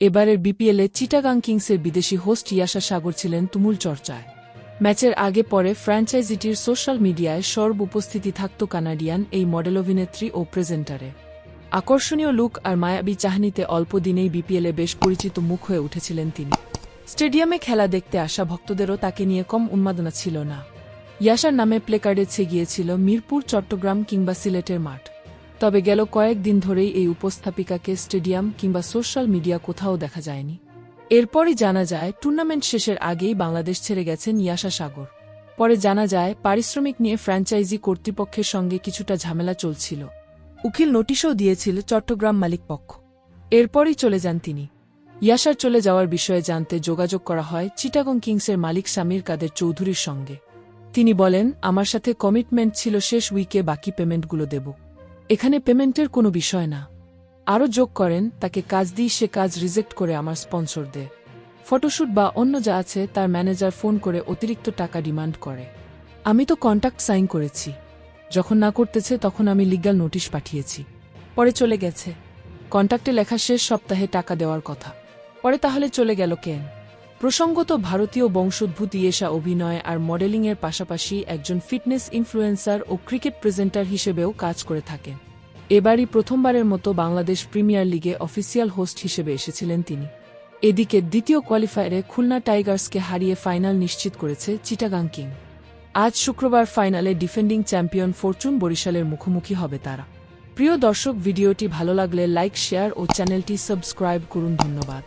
এবারের বিপিএলে চিটাগাং কিংসের বিদেশি হোস্ট ইয়াশা সাগর ছিলেন তুমুল চর্চায়। ম্যাচের আগে পরে ফ্র্যাঞ্চাইজিটির সোশ্যাল মিডিয়ায় সর্ব উপস্থিতি থাকত কানাডিয়ান এই মডেল অভিনেত্রী ও প্রেজেন্টারে। আকর্ষণীয় লুক আর মায়াবী চাহনিতে অল্প দিনেই বিপিএলে বেশ পরিচিত মুখ হয়ে উঠেছিলেন তিনি। স্টেডিয়ামে খেলা দেখতে আসা ভক্তদেরও তাকে নিয়ে কম উন্মাদনা ছিল না। ইয়াশার নামে প্লেকার্ডে ছে গিয়েছিল মিরপুর, চট্টগ্রাম কিংবা সিলেটের মাঠ। তবে গেল কয়েকদিন ধরেই এই উপস্থাপিকাকে স্টেডিয়াম কিংবা সোশ্যাল মিডিয়া কোথাও দেখা যায়নি। এরপরই জানা যায়, টুর্নামেন্ট শেষের আগেই বাংলাদেশ ছেড়ে গেছেন ইয়াশা সাগর। পরে জানা যায়, পারিশ্রমিক নিয়ে ফ্র্যাঞ্চাইজি কর্তৃপক্ষের সঙ্গে কিছুটা ঝামেলা চলছিল। উকিল নোটিশও দিয়েছিল চট্টগ্রাম মালিক পক্ষ। এরপরই চলে যান তিনি। ইয়াশার চলে যাওয়ার বিষয়ে জানতে যোগাযোগ করা হয় চিটাগং কিংসের মালিক সামির কাদের চৌধুরীর সঙ্গে। তিনি বলেন, আমার সাথে কমিটমেন্ট ছিল শেষ উইকে, বাকি পেমেন্টগুলো দেব। এখানে পেমেন্টের কোনো বিষয় না। আরও যোগ করেন, তাকে কাজ দিই সে কাজ রিজেক্ট করে আমার স্পন্সর দেয় ফটোশ্যুট বা অন্য যা আছে, তার ম্যানেজার ফোন করে অতিরিক্ত টাকা ডিমান্ড করে। আমি তো কন্ট্যাক্ট সাইন করেছি। যখন না করতেছে, তখন আমি লিগ্যাল নোটিশ পাঠিয়েছি। পরে চলে গেছে। কন্ট্যাক্টে লেখা শেষ সপ্তাহে টাকা দেওয়ার কথা। পরে তাহলে চলে গেল কেন? প্রসঙ্গত ভারতীয় বংশোদ্ভূত ইয়েশা অভিনয় আর মডেলিংয়ের পাশাপাশি একজন ফিটনেস ইনফ্লুয়েন্সার ও ক্রিকেট প্রেজেন্টার হিসেবেও কাজ করে থাকেন। এবারই প্রথমবারের মতো বাংলাদেশ প্রিমিয়ার লিগে অফিসিয়াল হোস্ট হিসেবে এসেছিলেন তিনি। এদিকে দ্বিতীয় কোয়ালিফায়ারে খুলনা টাইগার্সকে হারিয়ে ফাইনাল নিশ্চিত করেছে চিটাগাং কিং। আজ শুক্রবার ফাইনালে ডিফেন্ডিং চ্যাম্পিয়ন ফরচুন বরিশালের মুখোমুখি হবে তারা। প্রিয় দর্শক, ভিডিওটি ভালো লাগলে লাইক, শেয়ার ও চ্যানেলটি সাবস্ক্রাইব করুন ধন্যবাদ।